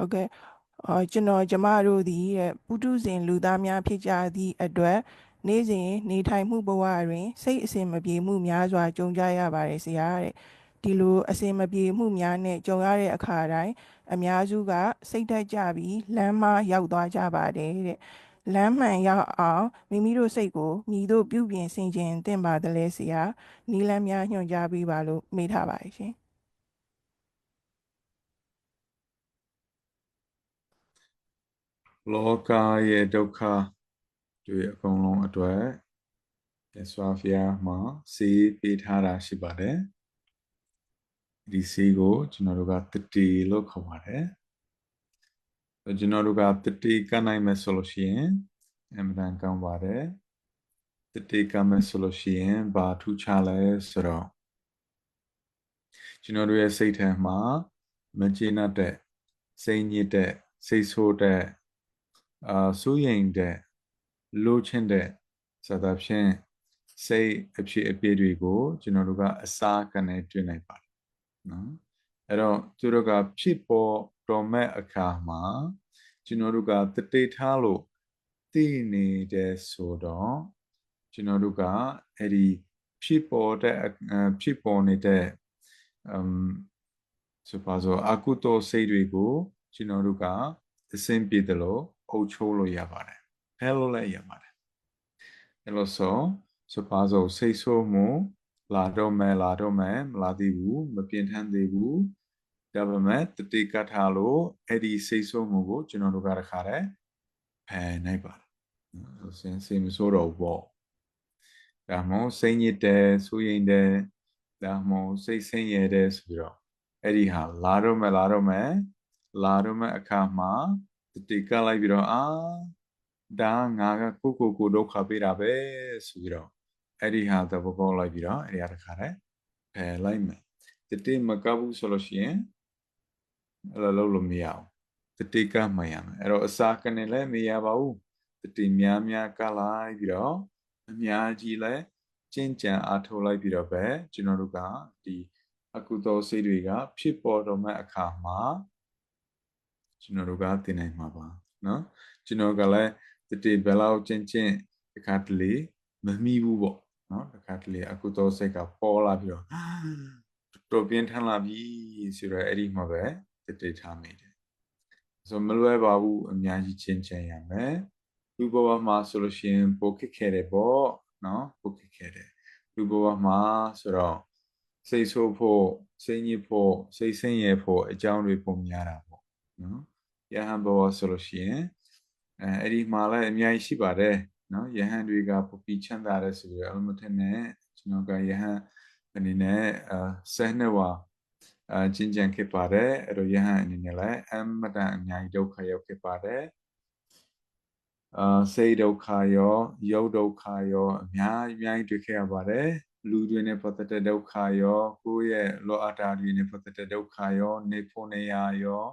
ဟုတ်ကဲ့အော်ကျွန်တော်ကျမတို့သည်တဲ့ပုထုဇဉ်လူသားများဖြစ်ကြသည့်အတွက်နေ့စဉ်နေထိုင်မှုဘဝတွင် စိတ်အစဉ်မပြေမှုများစွာကြုံကြရပါတယ်ဆရာတဲ့ဒီလိုအစဉ်မပြေမှုများနဲ့ကြုံရတဲ့အခါတိုင်းအများစုက စိတ်သက်ကြပြီးလမ်းမရောက်သွားကြပါတယ်တဲ့လမ်းမှန်ရောက်အောင်မိမိတို့စိတ်ကိုမြည်တို့ပြုပြင်ဆင်ခြင်သင့်ပါတယ်လေဆရာနီးလမ်းများညွှန်ကြားပေးပါလို့မေးထားပါတယ်ရှင် လောကရဲ့ဒုက္ခတွေအကုန်လုံးအတွက်ရသော်ဖျားမှာစီးပေးထားတာရှိပါတယ်ဒီစီးကိုကျွန်တော်တို့ကတတိလို့ခေါ်ပါတယ်ကျွန်တော်တို့ကတတိကနိုင်မယ်ဆိုလို့ရှိရင်အမှန်တန်ကောင်းပါတယ်တတိကမယ်ဆိုလို့ရှိရင်ဘာထူးခြားလဲဆိုတော့ကျွန်တော်တို့ရဲ့စိတ်ထဲမှာမကျေနပ်တဲ့စိတ်ညစ်တဲ့စိတ်ဆိုးတဲ့ အာစိုးရိမ်တဲ့လိုချင်တဲ့စသဖြင့်စိတ်အဖြစ်အပျက်တွေကိုကျွန်တော်တို့ကအစားကနေတွေ့နိုင်ပါတယ်နော်အဲ့တော့သူတို့ကဖြစ်ပေါ်တော်မဲ့အခါမှာကျွန်တော်တို့ကတတိထားလို့သိနေတဲ့ဆိုတော့ကျွန်တော်တို့ကအဲ့ဒီဖြစ်ပေါ်တဲ့ဖြစ်ပေါ်နေတဲ့အမ်ဆိုပါစို့အကုသိုလ်စိတ်တွေကိုကျွန်တော်တို့ကအစင်ပြေတယ်လို့ အုပ်ချိုးလို့ရပါတယ်ဖဲလို့လည်းရပါတယ်အဲ့လိုဆိုဆိုပါစို့စိတ်ဆိုးမှုလာတော့မယ်လာတော့မယ်မလာသေးဘူးမပြင်းထန်သေးဘူးဒါပေမဲ့တတိကထားလို့အဲ့ဒီစိတ်ဆိုးမှုကိုကျွန်တော်တို့ကတခါတည်းဖယ်နိုင်ပါတယ်ဆိုရင်စိတ်မဆိုးတော့ဘူးပေါ့ဒါမှမဟုတ်စိတ်ညစ်တယ်ဆိုရင်တယ်ဒါမှမဟုတ်စိတ်ဆင်းရဲတယ်ဆိုပြီးတော့အဲ့ဒီဟာလာတော့မယ်လာတော့မယ်လာတော့မယ်အခါမှာ တတိကလိုက်ပြီးတော့အာဒါငါကကိုကိုကိုဒုက္ခပေးတာပဲဆိုပြီးတော့အဲ့ဒီဟာသဘောပေါက်လိုက်ပြီးတော့အဲ့ဒီဟာတခါတည်းဖယ်လိုက်မယ်တတိမကဘူးဆိုလို့ရှိရင်အဲ့လိုလုပ်လို့မရအောင်တတိကမှရမယ်အဲ့တော့အစာကနေလည်းမရပါဘူးတတိများများကလိုက်ပြီးတော့အများကြီးလည်းကျင့်ကြံအားထုတ်လိုက်ပြီးတော့ပဲကျွန်တော်တို့ကဒီအကုသိုလ်စိတ်တွေက ဖြစ်ပေါ်တော့မဲ့အခါမှာ ကျွန်တော်တို့ကသင်နိုင်မှာပါနော်ကျွန်တော်ကလည်းတတိဘယ်လောက်ချင်းချင်းတခါတလေမမိဘူးပေါ့နော်တခါတလေအခုတော့စိတ်ကပေါ်လာပြီးတော့တော်ပြင်းထန်လာပြီဆိုတော့အဲ့ဒီမှာပဲတတိထားမိတယ်ဆိုမလွယ်ပါဘူးအများကြီးချင်းချင်းရမယ်လူဘဝမှာဆိုလို့ရှိရင်ပိုခက်ခဲတယ်ပေါ့နော်ပိုခက်ခဲတယ်လူဘဝမှာဆိုတော့စိတ်ဆိုးဖို့စိတ်ညစ်ဖို့စိတ်ဆင်းရဲဖို့အကြောင်းတွေပုံများတာပေါ့နော် ယဟန်ဘဝဆိုလို့ရှိရင်အဲအဲ့ဒီမှာလည်းအများကြီးရှိပါတယ်နော်ယဟန်တွေကပူပြီးချမ်းသာတယ်ဆိုပြီးတော့အမထင်နဲ့ကျွန်တော်ကယဟန်အနေနဲ့အဲဆယ်နှစ်ဝါအချင်းချန်ခဲ့ပါတယ်အဲ့တော့ယဟန်အနေနဲ့လည်းအမတန်အများကြီးဒုက္ခရောက်ခဲ့ပါတယ်အာစိတ်ဒုက္ခရောရုပ်ဒုက္ခရောအများကြီးအများကြီးတွေ့ခဲ့ရပါတယ်လူတွေနဲ့ပတ်သက်တဲ့ဒုက္ခရောကိုယ့်ရဲ့လောအပ်တာတွေနဲ့ပတ်သက်တဲ့ဒုက္ခရောနေဖို့နေရရော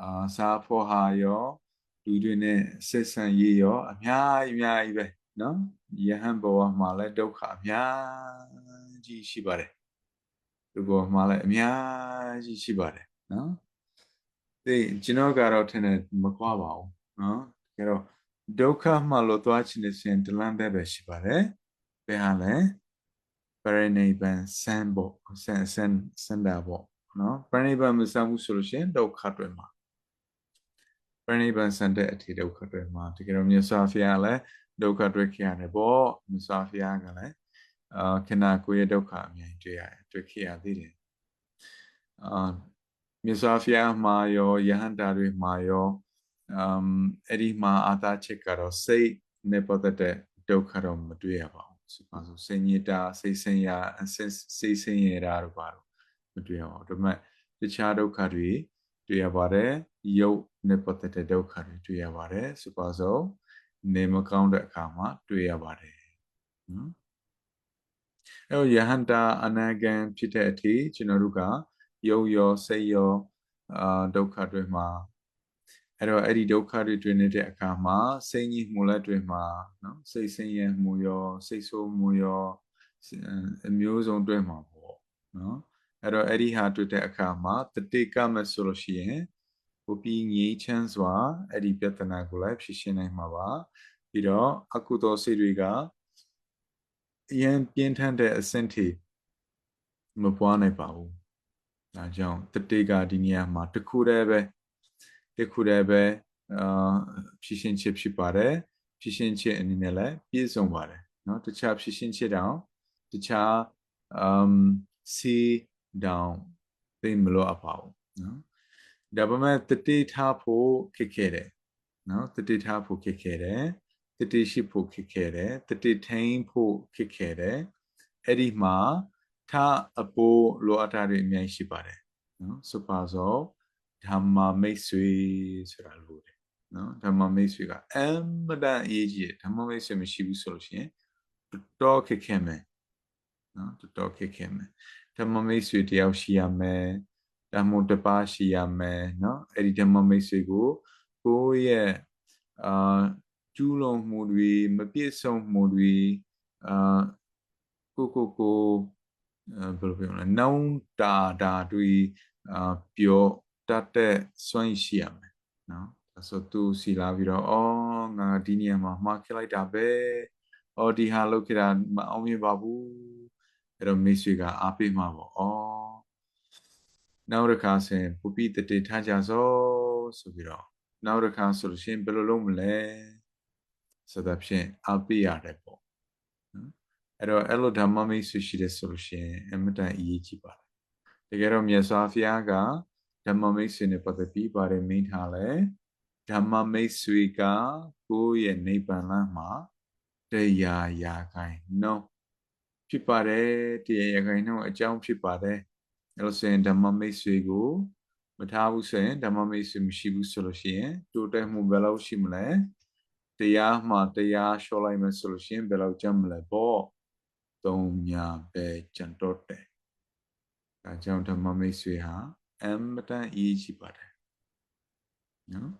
အာစားဖို့ဟာရောလူတွေနဲ့ဆက်ဆံရေးရော အများကြီးအများကြီးပဲနော်ယဟန်ဘဝမှာလည်းဒုက္ခအများကြီးရှိပါတယ်လူဘဝမှာလည်းအများကြီးရှိပါတယ်နော်ဒီကျွန်တော်ကတော့ထင်တယ်မကွာပါဘူးနော်ဒါတော့ဒုက္ခမှလို့သွားချင်တဲ့စဉ်တလန်းပဲပဲရှိပါတယ်ဘယ်ဟာလဲပရိနိဗ္ဗာန်ဆန်းဖို့ဆန်းဆန်းဆန်းတာပေါ့နော်ပရိနိဗ္ဗာန်မဆန်းဘူးဆိုလို့ရှိရင်ဒုက္ခတွေမှာ ပရိနိဗ္ဗာန်ဆန်းတဲ့အထိဒုက္ခတွေမှာတကယ်တော့မြတ်စွာဘုရားလည်းဒုက္ခတွေခရတယ်ပေါ့မြတ်စွာဘုရားကလည်းအာခဏကိုရဲ့ဒုက္ခအများကြီးတွေ့ရတယ်တွေ့ခရသေးတယ်အာမြတ်စွာဘုရားမှာရောယဟန္တာတွေမှာရောအမ်အဲ့ဒီမှာအာသာချက်ကတော့စိတ်နဲ့ပတ်သက်တဲ့ဒုက္ခတော့မတွေ့ရပါဘူးဆိုပါစို့စိတ်ညစ်တာစိတ်ဆင်းရဲစိတ်ဆင်းရဲတာတို့ပါတော့မတွေ့ရပါဘူးဒါပေမဲ့တခြားဒုက္ခတွေ တွေ့ရပါတယ်ရုပ်နဲ့ပတ်သက်တဲ့ဒုက္ခတွေတွေ့ရပါတယ်ဆိုပါစို့နေမကောင်းတဲ့အခါမှာတွေ့ရပါတယ်နော်အဲယဟန္တာအနာဂံဖြစ်တဲ့အထိကျွန်တော်တို့ကယုံရောစိတ်ရောအာဒုက္ခတွေမှာအဲ့တော့အဲ့ဒီဒုက္ခတွေတွေ့နေတဲ့အခါမှာစိတ်ညစ်မှုလည်းတွေ့မှာနော်စိတ်ဆင်းရဲမှုရောစိတ်ဆိုးမှုရောအမျိုးစုံတွေ့မှာပေါ့နော် အဲ့တော့အဲ့ဒီဟာတွေ့တဲ့အခါမှာတတိကမဆိုလို့ရှိရင်ဟ ပိုပြီးငြိမ်းချမ်းစွာအဲ့ဒီပြဿနာကိုလည်းဖြေရှင်းနိုင်မှာပါပြီးတော့အကုသိုလ်စိတ်တွေကအရင်ပြင်းထန်တဲ့အဆင့်ထိမပွားနိုင်ပါဘူးဒါကြောင့်တတိကဒီနေရာမှာတစ်ခုတည်းပဲတစ်ခုတည်းပဲအာဖြည့်ရှင်းချက်ဖြစ်ပါတယ်ဖြည့်ရှင်းချက်အနေနဲ့လည်းပြည့်စုံပါတယ်เนาะတခြားဖြည့်ရှင်းချက်တောင်တခြား um တောင်သိမလို့အပ်ပါဘူးနော်ဒါပေမဲ့တတိထားဖို့ခက်ခဲတယ်နော်တတိထားဖို့ခက်ခဲတယ်တတိရှိဖို့ခက်ခဲတယ်တတိထိန်ဖို့ခက်ခဲတယ်အဲ့ဒီမှာထားအပိုးလိုအပ်တာတွေအများကြီးရှိပါတယ်နော်ဆိုပါစို့ဓမ္မမိတ်ဆွေဆိုတာလို့တယ်နော်ဓမ္မမိတ်ဆွေကအမတန်အရေးကြီးတယ်ဓမ္မမိတ်ဆွေမရှိဘူးဆိုလို့ရှိရင်တော်ခက်ခဲမယ် နော်တော်တော်ခက်ခဲမယ်ဓမ္မမိတ်ဆွေတယောက်ရှိရမယ်ဓမ္မတစ်ပါးရှိရမယ်နော်အဲ့ဒီဓမ္မမိတ်ဆွေကိုကိုယ့်ရဲ့အာကျူးလွန်မှုတွေမပြည့်စုံမှုတွေအာကိုကိုကိုဘယ်လိုပြောမလဲနောင်တာတာတွေအာပြောတတ်တဲ့စွမ်းရှိရမယ်နော်ဒါဆိုသူစီလာပြီးတော့အော်ငါဒီနေရာမှာမှားခလိုက်တာပဲအော်ဒီဟာလုပ်ခဲ့တာမအောင်မြင်ပါဘူး အဲ့တော့မိတ်ဆွေကအားပေးမှာပေါ့အော်နောက်တစ်ခါဆိုရင်ပူပီတတေထားကြစို့ဆိုပြီးတော့နောက်တစ်ခါဆိုလို့ရှိရင်ဘယ်လိုလုပ်မလဲဆိုတော့ဖြင့်အားပေးရတယ်ပေါ့နော်အဲ့တော့အဲ့လိုဓမ္မမိတ်ဆွေရှိတဲ့ဆိုလို့ရှိရင်အမတန်အရေးကြီးပါတယ်တကယ်တော့မြတ်စွာဘုရားကဓမ္မမိတ်ဆွေနဲ့ပတ်သက်ပြီးပါတယ်မိန့်ထားလဲဓမ္မမိတ်ဆွေကကိုယ့်ရဲ့နိဗ္ဗာန်လမ်းမှာတရားရာခိုင်နှုန်း ဖြစ်ပါတယ်တရားရာခိုင်နှုန်းအကြောင်းဖြစ်ပါတယ်အဲ့လိုဆိုရင်ဓမ္မမိတ်ဆွေကိုမထားဘူးဆိုရင်ဓမ္မမိတ်ဆွေမရှိဘူးဆိုလို့ရှိရင်တိုးတက်မှုဘယ်လောက်ရှိမလဲတရားမှတရားလျှော့လိုက်မယ်ဆိုလို့ရှိရင်ဘယ်လောက်ကြမ်းမလဲပေါ့သုံးညာပဲကြံတော့တယ်။ဒါကြောင့်ဓမ္မမိတ်ဆွေဟာအမတန်အရေးကြီးပါတယ်။နော်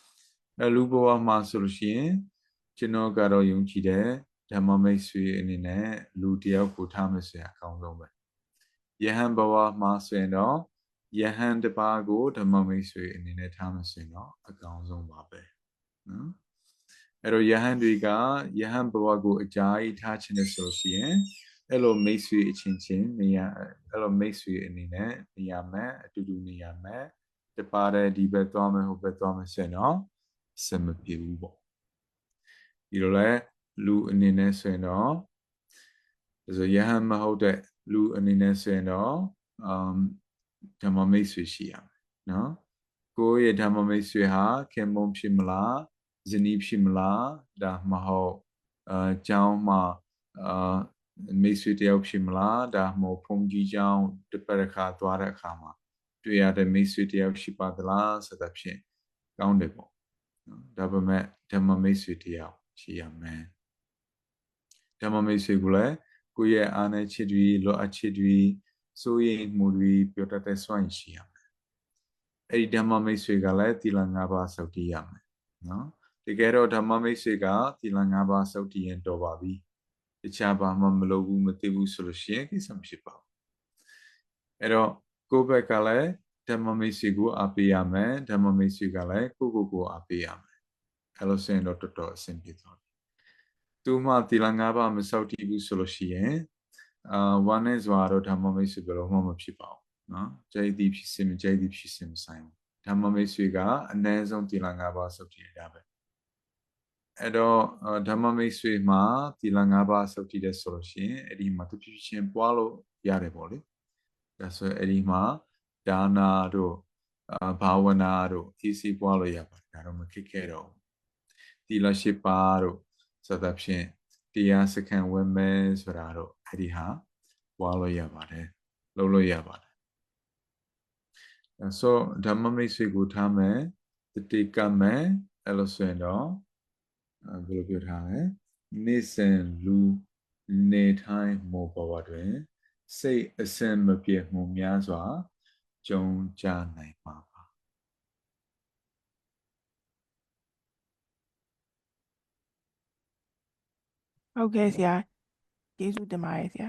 ။အဲလူဘဝမှာဆိုလို့ရှိရင်ကျွန်တော်ကတော့ယုံကြည်တယ် ဓမ္မမိတ်ဆွေအနေနဲ့လူတယောက်ကိုထားမယ်ဆိုရင်အကောင်းဆုံးပဲ။ယဟန်ဘဝမှာဆိုရင်တော့ယဟန်တစ်ပါးကိုဓမ္မမိတ်ဆွေအနေနဲ့ထားမယ်ဆိုရင်တော့အကောင်းဆုံးပါပဲ။နော်။အဲ့တော့ယဟန်တွေကယဟန်ဘဝကိုအကြာကြီးထားခြင်းနဲ့ဆိုလို့ရှိရင်အဲ့လိုမိတ်ဆွေအချင်းချင်းနေရအဲ့လိုမိတ်ဆွေအနေနဲ့နေရမယ်အတူတူနေရမယ်တပါးတဲ့ဒီဘက်သွားမယ်ဟိုဘက်သွားမယ်ဆိုရင်တော့စမပြေဘူးပေါ့ဒီလိုလဲ လူအနေနဲ့ဆိုရင်တော့ဆိုယဟန်မဟုတ်တဲ့လူအနေနဲ့ဆိုရင်တော့အမ်ဓမ္မမိတ်ဆွေရှိရမယ်နော်ကိုယ့်ရဲ့ဓမ္မမိတ်ဆွေဟာခင်မုံဖြစ်မလားဇနီးဖြစ်မလားဒါမှမဟုတ်အကျောင်းမှာအာမိတ်ဆွေတယောက်ဖြစ်မလားဒါမှမဟုတ်ဖုန်ကြီးကျောင်းတပတ်တစ်ခါသွားတဲ့အခါမှာတွေ့ရတဲ့မိတ်ဆွေတယောက်ရှိပါသလားဆိုတဲ့ဖြင့်ကောင်းတယ်ပေါ့နော်ဒါပေမဲ့ဓမ္မမိတ်ဆွေတယောက်ရှိရမယ် ဓမ္မမိတ်ဆွေကိုလည်းကိုယ့်ရဲ့အားနည်းချက်တွေလောအပ်ချက်တွေစိုးရိမ်မှုတွေပြောတတ်တဲ့စွမ်းရှိရမယ်အဲ့ဒီဓမ္မမိတ်ဆွေကလည်းသီလ၅ပါးစောင့်တည်ရမယ်နော်တကယ်တော့ဓမ္မမိတ်ဆွေကသီလ၅ပါးစောင့်တည်ရင်တော်ပါပြီတခြားဘာမှမလုပ်ဘူးမသိဘူးဆိုလို့ရှိရင်ကိစ္စမရှိပါဘူးအဲ့တော့ကိုယ့်ဘက်ကလည်းဓမ္မမိတ်ဆွေကိုအားပေးရမယ်ဓမ္မမိတ်ဆွေကလည်းကိုယ့်ကိုယ်ကိုအားပေးရမယ်အဲ့လိုဆိုရင်တော့တော်တော်အဆင်ပြေသွားပြီ သူမှသီလ၅ပါးမစောင့်တည်ဘူးဆိုလို့ရှိရင်အာဝမ်းနဲ့စွာတော့ဓမ္မမိတ်ဆွေဘယ်လိုမှမဖြစ်ပါဘူးနော်ကြိုက်သည်ဖြစ်စေမကြိုက်သည်ဖြစ်စေမဆိုင်ဘူးဓမ္မမိတ်ဆွေကအနည်းဆုံးသီလ၅ပါးစောင့်တည်ရတာပဲအဲ့တော့ဓမ္မမိတ်ဆွေမှာသီလ၅ပါးစောင့်တည်တဲ့ဆိုလို့ရှိရင်အဲ့ဒီမှာသူဖြစ်ချင်းပွားလို့ရတယ်ပေါ့လေဒါဆိုအဲ့ဒီမှာဒါနာတို့အာဘာဝနာတို့အေးစီပွားလို့ရပါတယ်ဒါတော့မခက်ခဲတော့သီလရှိပါတို့ ဆိုတဲ့ဖြင့်တရားစခန်းဝင်မယ်ဆိုတာတော့အဲ့ဒီဟာပွားလို့ရပါတယ်လုပ်လို့ရပါတယ်ဆိုဓမ္မမိတ်ဆွေကိုထားမယ်တတိကမယ်အဲ့လိုဆိုရင်တော့ဘယ်လိုပြောထားလဲနေစဉ်လူနေထိုင်မောဘဝတွင် စိတ်အစင်မပြေမှုများစွာကြုံကြနိုင်ပါပါ ဟုတ်ကဲ့ဆရာကျေးဇူးတင်ပါတယ်ဆရာ